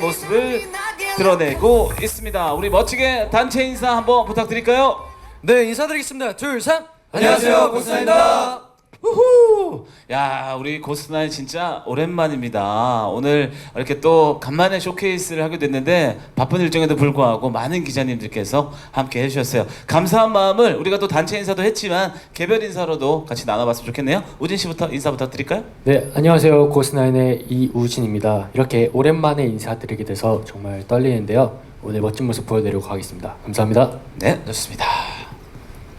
모습을 드러내고 있습니다. 우리 멋지게 단체 인사 한번 부탁드릴까요? 네 인사드리겠습니다. 둘, 셋. 안녕하세요, 고스나입니다. 후후. 야, 우리 고스나이 진짜 오랜만입니다. 오늘 이렇게 또 간만에 쇼케이스를 하게 됐는데 바쁜 일정에도 불구하고 많은 기자님들께서 함께 해주셨어요. 감사한 마음을 우리가 또 단체 인사도 했지만 개별 인사로도 같이 나눠봤으면 좋겠네요. 우진 씨부터 인사 부탁드릴까요? 네, 안녕하세요. 고스나인의 이우진입니다. 이렇게 오랜만에 인사드리게 돼서 정말 떨리는데요. 오늘 멋진 모습 보여드리고 가겠습니다. 감사합니다. 네, 좋습니다.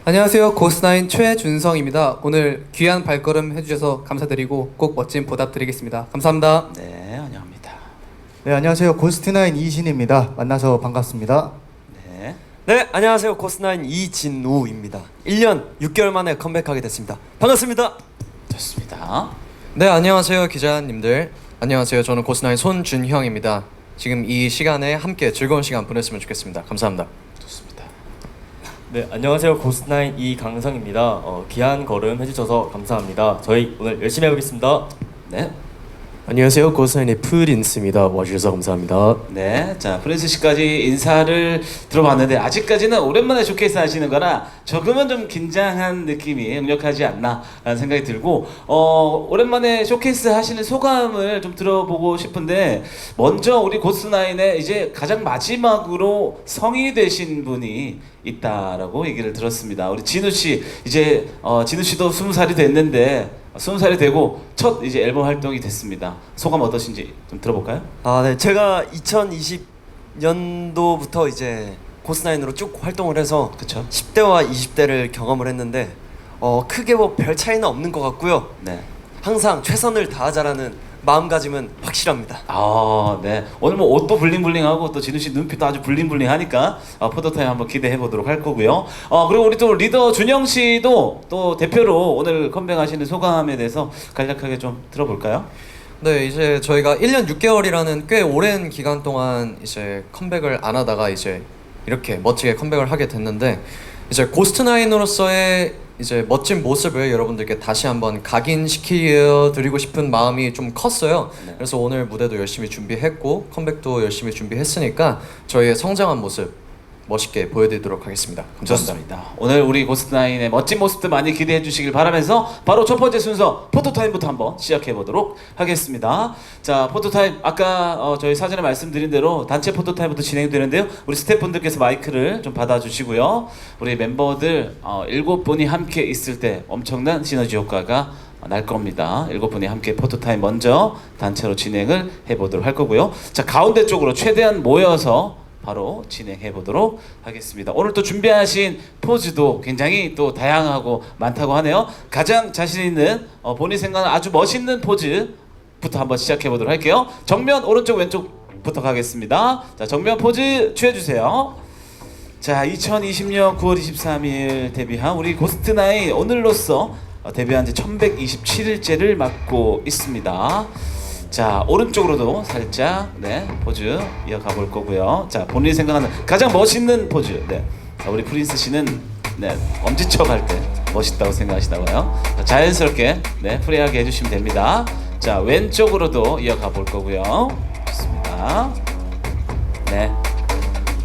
안녕하세요. 고스나인 최준성입니다. 오늘 귀한 발걸음 해주셔서 감사드리고 꼭 멋진 보답 드리겠습니다. 감사합니다. 네, 환영합니다. 네 안녕하세요 고스트나인 이신입니다 만나서 반갑습니다 네. 네, 안녕하세요. 고스나인 이진우입니다. 1년 6개월 만에 컴백하게 됐습니다. 반갑습니다. 좋습니다. 네, 안녕하세요 기자님들. 안녕하세요. 저는 고스나인 손준형입니다. 지금 이 시간에 함께 즐거운 시간 보냈으면 좋겠습니다. 감사합니다. 좋습니다. 네, 안녕하세요. 고스나인 이강성입니다. 어, 귀한 걸음 해주셔서 감사합니다. 저희 오늘 열심히 해보겠습니다. 네. 안녕하세요. 고스나인의 프린스입니다. 와주셔서 감사합니다. 네, 자 프린스 씨까지 인사를 들어봤는데 아직까지는 오랜만에 쇼케이스 하시는 거라 조금은 좀 긴장한 느낌이 역력하지 않나라는 생각이 들고 어 오랜만에 쇼케이스 하시는 소감을 좀 들어보고 싶은데 먼저 우리 고스나인의 이제 가장 마지막으로 성인이 되신 분이 있다라고 얘기를 들었습니다. 우리 진우 씨 이제 어 진우 씨도 스무 살이 됐는데 스무 살이 되고 첫 이제 앨범 활동이 됐습니다. 소감 어떠신지 좀 들어볼까요? 아, 네. 제가 2020년도부터 이제 고스나인으로 쭉 활동을 해서 그쵸? 10대와 20대를 경험을 했는데 어, 크게 뭐 별 차이는 없는 것 같고요. 네. 항상 최선을 다하자라는 마음가짐은 확실합니다. 아, 네. 오늘 뭐 옷도 블링블링하고 또 진우 씨 눈빛도 아주 블링블링하니까 어, 포토타임 한번 기대해 보도록 할 거고요. 어, 그리고 우리 또 리더 준영 씨도 또 대표로 오늘 컴백하시는 소감에 대해서 간략하게 좀 들어볼까요? 네, 이제 저희가 1년 6개월이라는 꽤 오랜 기간 동안 이제 컴백을 안 하다가 이제 이렇게 멋지게 컴백을 하게 됐는데 이제 고스트나인으로서의 이제 멋진 모습을 여러분들께 다시 한번 각인시켜 드리고 싶은 마음이 좀 컸어요. 네. 그래서 오늘 무대도 열심히 준비했고 컴백도 열심히 준비했으니까 저희의 성장한 모습 멋있게 보여드리도록 하겠습니다. 감사합니다. 오늘 우리 고스트나인의 멋진 모습도 많이 기대해 주시길 바라면서 바로 첫 번째 순서 포토타임부터 한번 시작해 보도록 하겠습니다. 자, 포토타임 아까 어, 저희 사전에 말씀드린 대로 단체 포토타임부터 진행되는데요. 우리 스태프분들께서 마이크를 좀 받아주시고요. 우리 멤버들 어, 일곱 분이 함께 있을 때 엄청난 시너지 효과가 날 겁니다. 일곱 분이 함께 포토타임 먼저 단체로 진행을 해보도록 할 거고요. 자, 가운데 쪽으로 최대한 모여서 바로 진행해 보도록 하겠습니다. 오늘 또 준비하신 포즈도 굉장히 또 다양하고 많다고 하네요. 가장 자신 있는 어, 본인 생각하는 아주 멋있는 포즈부터 한번 시작해 보도록 할게요. 정면 오른쪽 왼쪽부터 가겠습니다. 자, 정면 포즈 취해 주세요. 자, 2020년 9월 23일 데뷔한 우리 고스트나인 오늘로써 어, 데뷔한 지 1127일째를 맞고 있습니다. 자, 오른쪽으로도 살짝 네, 포즈 이어가 볼 거고요. 자, 본인이 생각하는 가장 멋있는 포즈. 네. 자, 우리 프린스 씨는 네, 엄지척 할 때 멋있다고 생각하시다고요. 자, 자연스럽게 네, 프리하게 해 주시면 됩니다. 자, 왼쪽으로도 이어가 볼 거고요. 좋습니다. 네.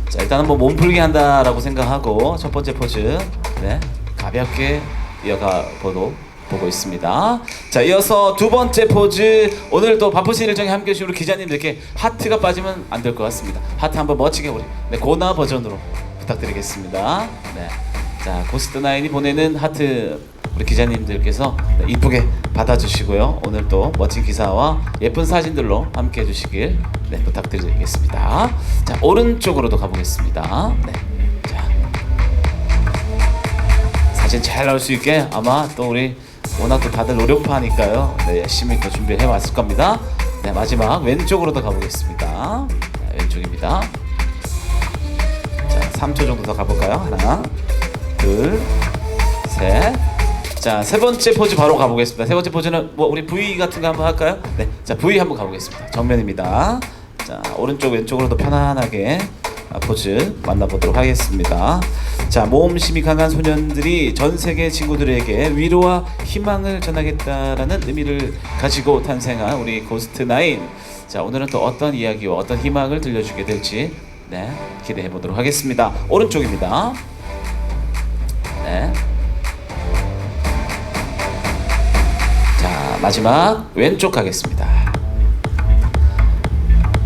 자 일단은 뭐 몸풀기 한다라고 생각하고 첫 번째 포즈 네 가볍게 이어가 보도 보고 있습니다. 자 이어서 두 번째 포즈 오늘 또 바쁘신 일정에 함께 해 주신 우리 기자님들께 하트가 빠지면 안 될 것 같습니다. 하트 한번 멋지게 우리 네, 고나 버전으로 부탁드리겠습니다. 네. 자 고스트 나인이 보내는 하트 우리 기자님들께서 네, 이쁘게 받아주시고요. 오늘 또 멋진 기사와 예쁜 사진들로 함께 해주시길 네, 부탁드리겠습니다. 자 오른쪽으로도 가보겠습니다. 네. 자 사진 잘 나올 수 있게 아마 또 우리 워낙 또 다들 노력파니까요. 네, 열심히 또 준비를 해왔을 겁니다. 네 마지막 왼쪽으로도 가보겠습니다. 네, 왼쪽입니다. 자 3초 정도 더 가볼까요? 하나 둘 셋. 자, 세 번째 포즈 바로 가보겠습니다. 세 번째 포즈는 뭐 우리 V 같은 거 한번 할까요? 네. 자, V 한번 가보겠습니다. 정면입니다. 자, 오른쪽 왼쪽으로도 편안하게 아, 포즈 만나보도록 하겠습니다. 자, 모험심이 강한 소년들이 전 세계 친구들에게 위로와 희망을 전하겠다라는 의미를 가지고 탄생한 우리 고스트 나인. 자, 오늘은 또 어떤 이야기와 어떤 희망을 들려주게 될지 네, 기대해 보도록 하겠습니다. 오른쪽입니다. 네. 자, 마지막 왼쪽 가겠습니다.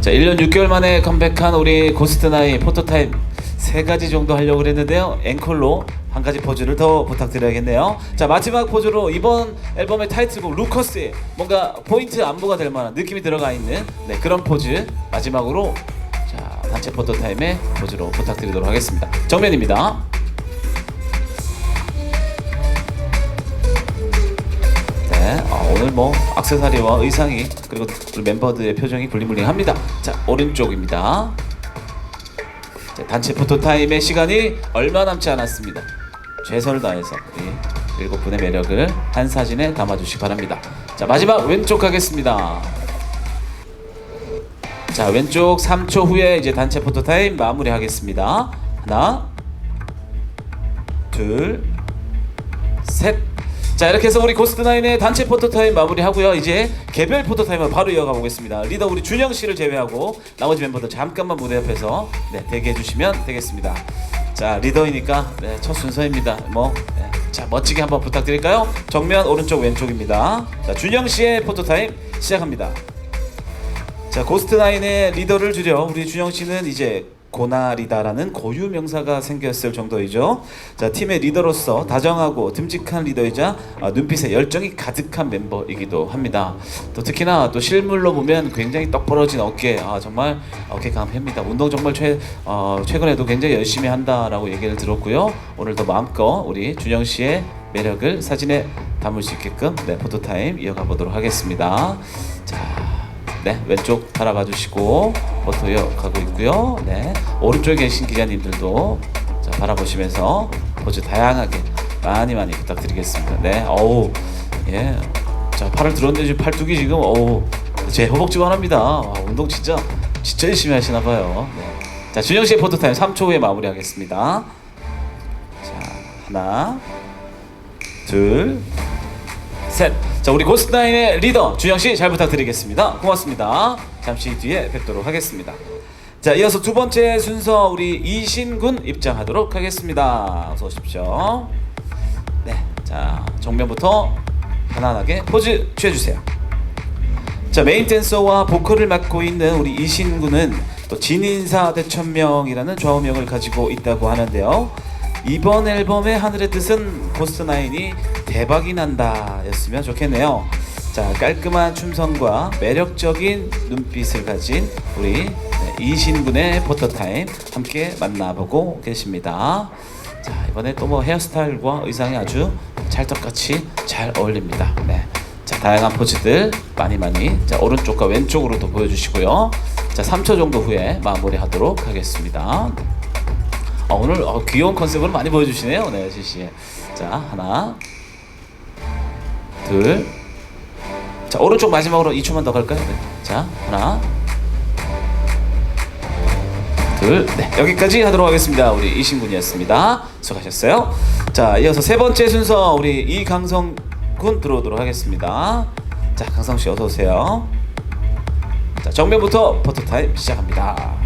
자, 1년 6개월 만에 컴백한 우리 고스트 나인 포토타임 세 가지 정도 하려고 그랬는데요. 앵콜로 한 가지 포즈를 더 부탁드려야겠네요. 자, 마지막 포즈로 이번 앨범의 타이틀곡 루커스에 뭔가 포인트 안무가 될 만한 느낌이 들어가 있는 네, 그런 포즈 마지막으로 자, 단체 포토타임의 포즈로 부탁드리도록 하겠습니다. 정면입니다. 네, 아, 오늘 뭐 악세사리와 의상이 그리고 멤버들의 표정이 블링블링합니다. 자, 오른쪽입니다. 자, 단체 포토 타임의 시간이 얼마 남지 않았습니다. 최선을 다해서 우리 일곱 분의 매력을 한 사진에 담아주시기 바랍니다. 자, 마지막 왼쪽 가겠습니다. 자, 왼쪽 3초 후에 이제 단체 포토 타임 마무리하겠습니다. 하나, 둘, 셋. 자 이렇게 해서 우리 고스트나인의 단체 포토타임 마무리하고요. 이제 개별 포토타임을 바로 이어가 보겠습니다. 리더 우리 준영 씨를 제외하고 나머지 멤버들 잠깐만 무대 옆에서 네, 대기해 주시면 되겠습니다. 자 리더이니까 네, 첫 순서입니다. 뭐 네, 자 멋지게 한번 부탁드릴까요? 정면 오른쪽 왼쪽입니다. 자 준영 씨의 포토타임 시작합니다. 자 고스트나인의 리더를 줄여 우리 준영 씨는 이제 고나리다라는 고유 명사가 생겼을 정도이죠. 자 팀의 리더로서 다정하고 듬직한 리더이자 아, 눈빛에 열정이 가득한 멤버이기도 합니다. 또 특히나 또 실물로 보면 굉장히 떡 벌어진 어깨, 아 정말 어깨가 팹니다. 운동 정말 최 어, 최근에도 굉장히 열심히 한다라고 얘기를 들었고요. 오늘도 마음껏 우리 준영 씨의 매력을 사진에 담을 수 있게끔 네, 포토타임 이어가 보도록 하겠습니다. 자. 네 왼쪽 바라봐 주시고 포토 이어가고 있고요. 네 오른쪽에 계신 기자님들도 자 바라보시면서 포즈 다양하게 많이 많이 부탁드리겠습니다. 네 어우 예 자 팔을 들었는데 팔뚝이 지금 어우 제 허벅지만합니다. 와, 운동 진짜 진짜 열심히 하시나 봐요. 네. 자 준영 씨의 포토 타임 3초 후에 마무리하겠습니다. 자 하나 둘 셋. 자, 우리 고스트나인의 리더 주영 씨 잘 부탁드리겠습니다. 고맙습니다. 잠시 뒤에 뵙도록 하겠습니다. 자, 이어서 두 번째 순서 우리 이신군 입장하도록 하겠습니다. 어서 오십시오. 네. 자, 정면부터 편안하게 포즈 취해 주세요. 자 메인 댄서와 보컬을 맡고 있는 우리 이신구는 또 진인사 대천명이라는 좌우명을 가지고 있다고 하는데요. 이번 앨범의 하늘의 뜻은 포스트나인이 대박이 난다 였으면 좋겠네요. 자 깔끔한 춤선과 매력적인 눈빛을 가진 우리 네, 이신군의 포토타임 함께 만나보고 계십니다. 자 이번에 또 뭐 헤어스타일과 의상이 아주 찰떡같이 잘 어울립니다. 네. 자 다양한 포즈들 많이 많이 자 오른쪽과 왼쪽으로도 보여주시고요. 자 3초 정도 후에 마무리하도록 하겠습니다. 아, 오늘 어, 귀여운 컨셉을 많이 보여주시네요, 네 지씨. 자 하나, 둘. 자 오른쪽 마지막으로 2초만 더 갈까요? 네. 자 하나, 둘, 네 여기까지 하도록 하겠습니다. 우리 이신군이었습니다. 수고하셨어요. 자 이어서 세 번째 순서 우리 이강성 군 들어오도록 하겠습니다. 자 강성 씨 어서 오세요. 자 정면부터 포토타임 시작합니다.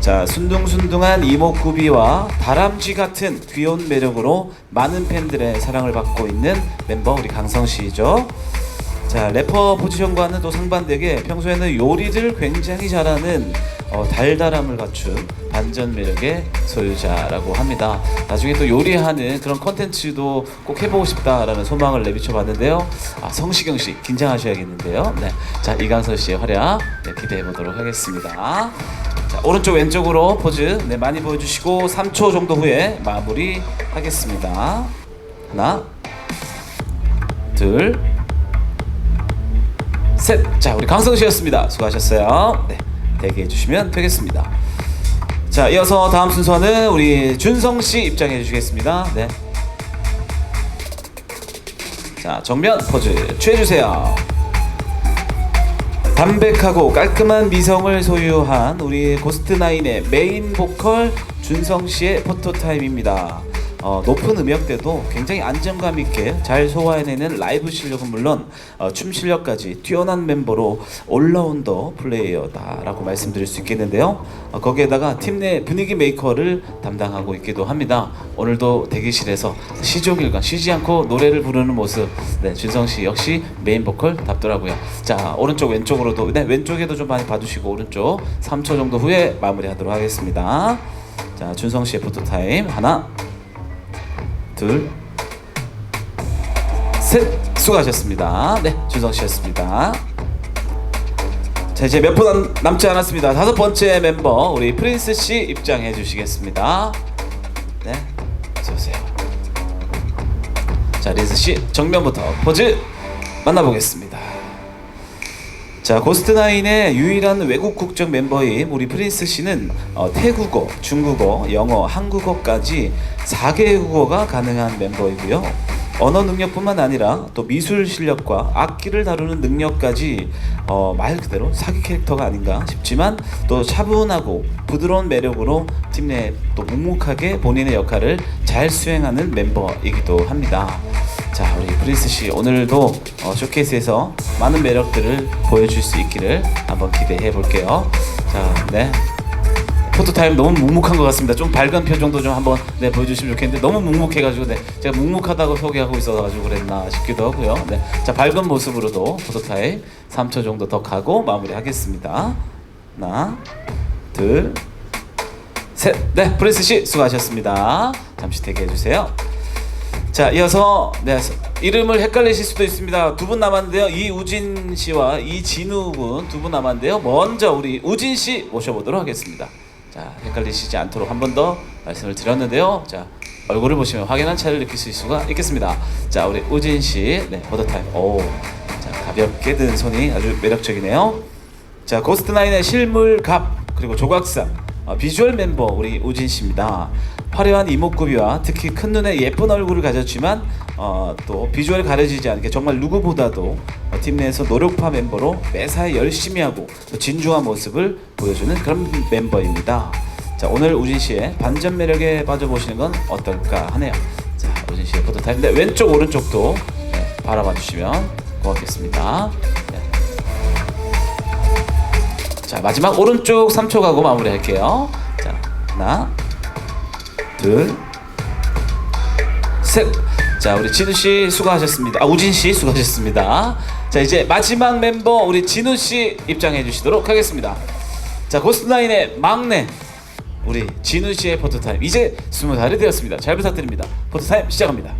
자 순둥순둥한 이목구비와 다람쥐 같은 귀여운 매력으로 많은 팬들의 사랑을 받고 있는 멤버 우리 강성 씨죠. 자 래퍼 포지션과는 또 상반되게 평소에는 요리를 굉장히 잘하는 어, 달달함을 갖춘 반전 매력의 소유자라고 합니다. 나중에 또 요리하는 그런 컨텐츠도 꼭 해보고 싶다라는 소망을 내비쳐 봤는데요. 아, 성시경 씨 긴장하셔야겠는데요. 네, 자 이강서 씨의 활약 네, 기대해 보도록 하겠습니다. 자 오른쪽 왼쪽으로 포즈 네 많이 보여주시고 3초 정도 후에 마무리 하겠습니다. 하나, 둘. 셋. 자, 우리 강성 씨였습니다. 수고하셨어요. 네, 대기해 주시면 되겠습니다. 자, 이어서 다음 순서는 우리 준성 씨 입장해 주시겠습니다. 네. 자, 정면 포즈 취해 주세요. 담백하고 깔끔한 미성을 소유한 우리 고스트나인의 메인 보컬 준성 씨의 포토 타임입니다. 어, 높은 음역대도 굉장히 안정감 있게 잘 소화해내는 라이브 실력은 물론 어, 춤 실력까지 뛰어난 멤버로 올라운더 플레이어다라고 말씀드릴 수 있겠는데요. 어, 거기에다가 팀 내 분위기 메이커를 담당하고 있기도 합니다. 오늘도 대기실에서 시종일관 쉬지 않고 노래를 부르는 모습, 네 준성 씨 역시 메인 보컬 답더라고요. 자 오른쪽 왼쪽으로도 네 왼쪽에도 좀 많이 봐주시고 오른쪽 3초 정도 후에 마무리하도록 하겠습니다. 자 준성 씨의 포토 타임 하나. 둘, 셋 수고하셨습니다. 네, 준성 씨였습니다. 자 이제 몇 분 남지 않았습니다. 다섯 번째 멤버 우리 프린스 씨 입장해 주시겠습니다. 네, 어서 오세요. 자 리즈 씨 정면부터 포즈 만나보겠습니다. 자 고스트나인의 유일한 외국 국적 멤버인 우리 프린스 씨는 어, 태국어, 중국어, 영어, 한국어까지 4개 국어가 가능한 멤버이고요. 언어 능력뿐만 아니라 또 미술 실력과 악기를 다루는 능력까지 어, 말 그대로 사기 캐릭터가 아닌가 싶지만 또 차분하고 부드러운 매력으로 팀 내 또 묵묵하게 본인의 역할을 잘 수행하는 멤버이기도 합니다. 자 우리 프린스 씨 오늘도 어, 쇼케이스에서 많은 매력들을 보여줄 수 있기를 한번 기대해 볼게요. 자, 네. 포토 타임 너무 묵묵한 것 같습니다. 좀 밝은 표정도 좀 한번 네 보여주시면 좋겠는데 너무 묵묵해가지고 네 제가 묵묵하다고 소개하고 있어가지고 그랬나 싶기도 하고요. 네, 자 밝은 모습으로도 포토 타임 3초 정도 더 가고 마무리하겠습니다. 하나, 둘, 셋. 네, 프린스 씨 수고하셨습니다. 잠시 대기해 주세요. 자 이어서 네 이름을 헷갈리실 수도 있습니다 두 분 남았는데요 이우진 씨와 이진우 군두분 남았는데요 먼저 우리 우진 씨 모셔보도록 하겠습니다 자 헷갈리시지 않도록 한 번 더 말씀을 드렸는데요. 자 얼굴을 보시면 확연한 차이를 느낄 수가 있겠습니다. 자 우리 우진 씨네 포토타임. 오 자 가볍게 든 손이 아주 매력적이네요. 자 고스트나인의 실물갑 그리고 조각상. 어, 비주얼 멤버 우리 우진 씨입니다. 화려한 이목구비와 특히 큰 눈에 예쁜 얼굴을 가졌지만 어, 또 비주얼 가려지지 않게 정말 누구보다도 어, 팀 내에서 노력파 멤버로 매사에 열심히 하고 또 진중한 모습을 보여주는 그런 멤버입니다. 자 오늘 우진 씨의 반전 매력에 빠져보시는 건 어떨까 하네요. 자 우진 씨의 포토 타임. 네, 왼쪽 오른쪽도 네, 바라봐 주시면 고맙겠습니다. 네. 자 마지막 오른쪽 3초 가고 마무리할게요. 자 하나, 둘, 셋. 자 우리 진우 씨 수고하셨습니다. 아 우진 씨 수고하셨습니다. 자 이제 마지막 멤버 우리 진우 씨 입장해 주시도록 하겠습니다. 자 고스트나인의 막내 우리 진우 씨의 포토 타임 이제 스무 살이 되었습니다. 잘 부탁드립니다. 포토 타임 시작합니다.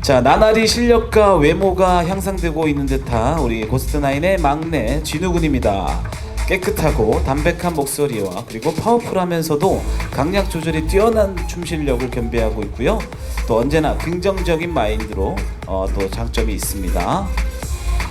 자 나날이 실력과 외모가 향상되고 있는 듯한 우리 고스트나인의 막내 진우 군입니다. 깨끗하고 담백한 목소리와 그리고 파워풀하면서도 강약 조절이 뛰어난 춤 실력을 겸비하고 있고요. 또 언제나 긍정적인 마인드로 어, 또 장점이 있습니다.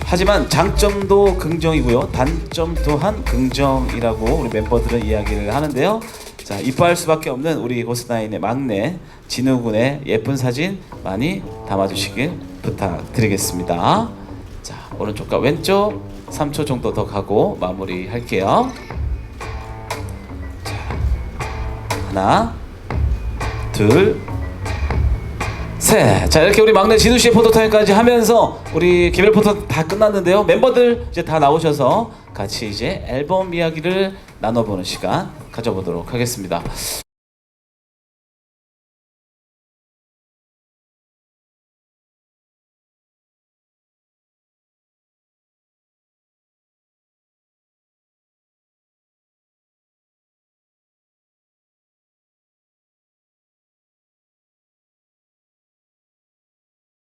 하지만 장점도 긍정이고요. 단점 또한 긍정이라고 우리 멤버들은 이야기를 하는데요. 자, 이뻐할 수밖에 없는 우리 고스나인의 막내 진우 군의 예쁜 사진 많이 담아주시길 부탁드리겠습니다. 자, 오른쪽과 왼쪽 3초 정도 더 가고 마무리할게요. 자, 하나, 둘, 셋. 자 이렇게 우리 막내 진우 씨의 포토 타임까지 하면서 우리 개별 포토 다 끝났는데요. 멤버들 이제 다 나오셔서 같이 이제 앨범 이야기를 나눠보는 시간 가져보도록 하겠습니다.